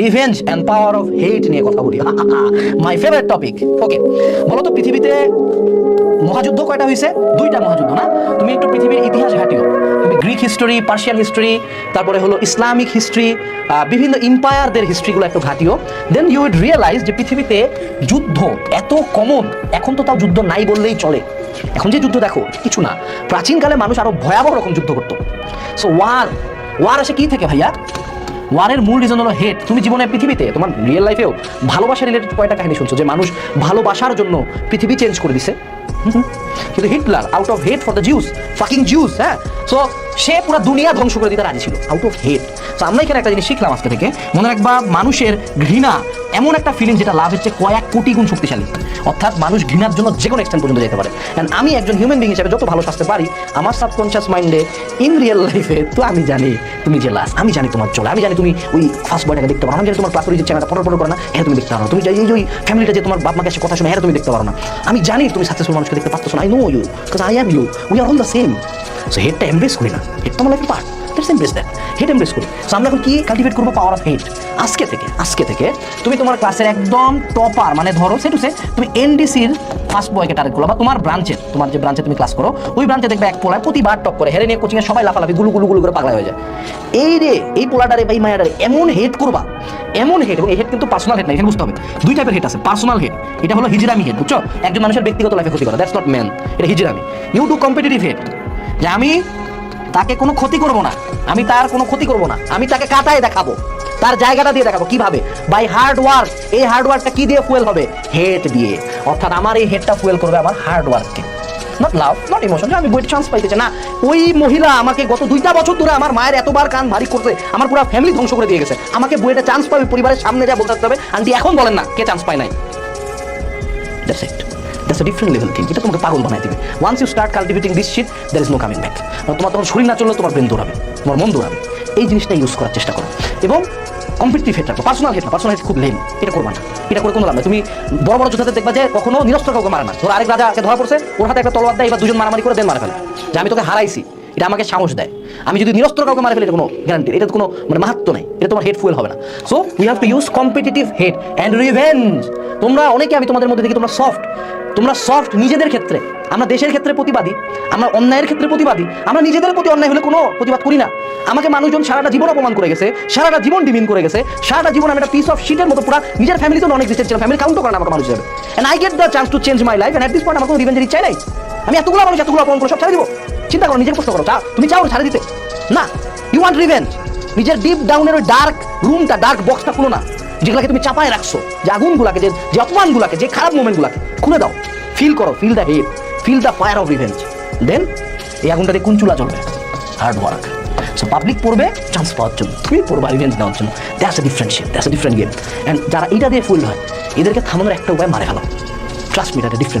Revenge and power of hate নিয়ে কথা বলি। মাই ফেভারিট টপিক ওকে বলো পৃথিবীতে মহাযুদ্ধ কয়টা হয়েছে দুইটা মহাযুদ্ধ, না? তুমি একটু পৃথিবীর ইতিহাস ঘাটিও তুমি গ্রিক হিস্টোরি পার্সিয়ান হিস্টোরি তারপরে হলো ইসলামিক হিস্ট্রি বিভিন্ন ইম্পায়ারদের হিস্ট্রিগুলো একটু ঘাটিও। দেন ইউ উইড রিয়েলাইজ যে পৃথিবীতে যুদ্ধ এত কমন এখন তো তাও যুদ্ধ নাই বললেই চলে। এখন যে যুদ্ধ দেখো, কিছু না। প্রাচীনকালে মানুষ আরও ভয়াবহ রকম যুদ্ধ করতো। সো ওয়ার ওয়ার আসে কি থেকে ভাইয়া? ওয়ারের মূল রিজন হলো হেট তুমি জীবনে পৃথিবীতে, তোমার রিয়েল লাইফেও ভালোবাসা রিলেটেড কয়টা কাহিনী শুনছো যে মানুষ ভালোবাসার জন্য পৃথিবী চেঞ্জ করে দিছে। কিন্তু Hitler out of hate for the Jews fucking Jews হ্যাঁ? সো সে পুরো দুনিয়া ধ্বংস করে দিতে রাজি ছিল আউট অফ হেট তো আমরা এখানে একটা জিনিস শিখলাম আজকে থেকে। মনে রাখবা, মানুষের ঘৃণা এমন একটা ফিলিং যেটা লাভ হচ্ছে কয়েক কোটি গুণ শক্তিশালী। অর্থাৎ মানুষ ঘৃণার জন্য যে কোনো এক্সটেন্ট পর্যন্ত যেতে পারে। অ্যান্ড আমি একজন হিউম্যান বিং হিসেবে যত ভালো সাজতে পারি, আমার সাবকনশিয়াস মাইন্ডে ইন রিয়েল লাইফে তো আমি জানি তুমি যে লাস্ট আমি জানি তোমার চলে আমি জানি তুমি ওই ফার্স্ট বয়টাকে দেখতে পারো আমি জানি তোমার ক্লাস যে চ্যানেলটা ফটো ফটো করে না হ্যাঁ তুমি দেখতে পারো তুমি এই ওই ফ্যামিলিটা যে তোমার বাপ মাকে কথা শুনে হ্যাঁ তুমি দেখতে পারো না। আমি জানি তুমি সাকসেসফুল মানুষকে দেখতে পারতো না I know you because I am you we are all the same so হেডটা embrace করি না হেড তো আমার লাইফের part let's embrace that hate embrace করি। সো আমরা এখন কি কাল্টিভেট করব? পাওয়ার অফ হেড আজকে থেকে আজকে থেকে তুমি তোমার ক্লাসের একদম টপার মানে ধরো সে টু সে তুমি এনডিসির ফার্স্ট বয়কে টার্গেট করো বা তোমার ব্রাঞ্চের তোমার যে ব্রাঞ্চে তুমি ক্লাস করো, ওই ব্রাঞ্চে দেখবে এক পোলায় প্রতিবার টপ করে, হেরে নিয়ে কোচিংয়ে সবাই লাফালাফি, গুলু গুলু গুলু করে পাগলা হয়ে যায়। এই রে, এই পোলাটারে বা এই মায়াটারে এমন হেড করবা, এমন হেড এবং এই হেড কিন্তু পার্সোনাল হেড না, এখানে বুঝতে হবে। দুই টাইপের হেড আছে পার্সোনাল হেড এটা হলো হিজরামি হেড বুঝছ? একজন মানুষের ব্যক্তিগত লাইফে ক্ষতি করা দ্যাটস নট ম্যান এটা হিজরামি ইউ ডু কম্পিটিটিভ হেড যে আমি তাকে কোনো ক্ষতি করব না। আমি তার কোনো ক্ষতি করব না। আমি তাকে কাটায় দেখাবো। তার জায়গাটা দিয়ে দেখাবো। কীভাবে? বাই হার্ড ওয়ার্ক এই হার্ড ওয়ার্কটা কি দিয়ে ফুয়েল হবে? হেড দিয়ে। অর্থাৎ আমার এই হেডটা ফুয়েল করবে আমার হার্ড ওয়ার্ককে নট লাভ নট ইমোশন আমি বইটা চান্স পাইতেছে না, ওই মহিলা আমাকে গত দুইটা বছর ধরে আমার মায়ের এতবার কান ভারী করতে আমার পুরো ফ্যামিলি ধ্বংস করে দিয়ে গেছে। আমাকে বইটা চান্স পাবে, পরিবারের সামনে যা বলতে হবে, আন্টি এখন বলেন না কে চান্স পায় নাই। That's it that's different level thing এটা তোমাকে পাগল বানাই দিবে। Once you start cultivating this shit there is no coming back তোমার তখন শরীর না চললে তোমার ব্রেন দৌড়াবে। তোমার মন দৌড়াবে। এই জিনিসটা ইউজ করার চেষ্টা করো। এবং কম্পিটিটিভ হেড রাখো। পার্সোনাল না। পার্সোনাল হেড খুব লেম এটা করবা না। এটা করে কোনো লাভ তুমি বড় বড় যোদ্ধাদের দেখবা যে কখনো নিরস্ত্র কাউকে মারে না। ধরো আরেক রাজাকে ধরা পড়ছে, ওর হাতে একটা তলোয়ার দেয়, এবার দুজন মারামারি করে দেন মারা ফেলে। যে আমি তোকে হারাইছি। এটা আমাকে সাহস দেয়। আমি যদি নিরস্ত্র কাউকে মারা ফেলি, এটা কোনো গ্যারান্টি এটা কোনো মানে মাহাত্ম নেই। এটা তোমার হেড ফুয়েল হবে না। So we have to use competitive head and revenge তোমরা অনেকে আমি তোমাদের মধ্যে দেখি, তোমরা সফট তোমরা সফট নিজেদের ক্ষেত্রে। আমরা দেশের ক্ষেত্রে প্রতিবাদী, আমরা অন্যায়ের ক্ষেত্রে প্রতিবাদী, আমরা নিজেদের প্রতি অন্যায় হলে কোনো প্রতিবাদ করি না। আমাকে মানুষজন সারাটা জীবন অপমান করে গেছে, সারাটা জীবন ডিমিন করে গেছে, সারাটা জীবন আমি একটা পিস অফ শিটের মতো পুরো নিজের ফ্যামিলিতে অনেক এক্সিস্টেন্ট ছিলাম ফ্যামিলি কাউন্টও করে আমাকে মানুষ হিসেবে and I get the chance to change my life and at this point আমার কোনো রিভেঞ্জের ইচ্ছা নাই। আমি এতগুলো মানুষ, এতগুলো অপমান করে সব ছেড়ে দিব। চিন্তা করো, নিজের প্রশ্ন করো চা তুমি চাও ছাড়ে দিতে? না ইউ ওয়ান্ট রিভেঞ্জ নিজের ডিপ ডাউনের ওই ডার্ক রুমটা ডার্ক বক্সটা খুলো না। যেগুলোকে তুমি চাপায় রাখছো, যে আগুনগুলাকে, যে যে অপমানগুলাকে, যে খারাপ মোমেন্টগুলাকে, খুলে দাও। ফিল করো feel the head feel the fire of revenge then এই আগুনটা দিয়ে কোন চুলা জ্বলবে হার্ড ওয়ার্ক সো পাবলিক পড়বে চান্স পাওয়ার জন্য। তুমি পড়বা রিভেঞ্জ নেওয়ার জন্য। That's a different ship that's a different game and যারা এটা দিয়ে ফুল হয়, এদেরকে থামানোর একটা উপায় মারে ফেলো। Trust metre different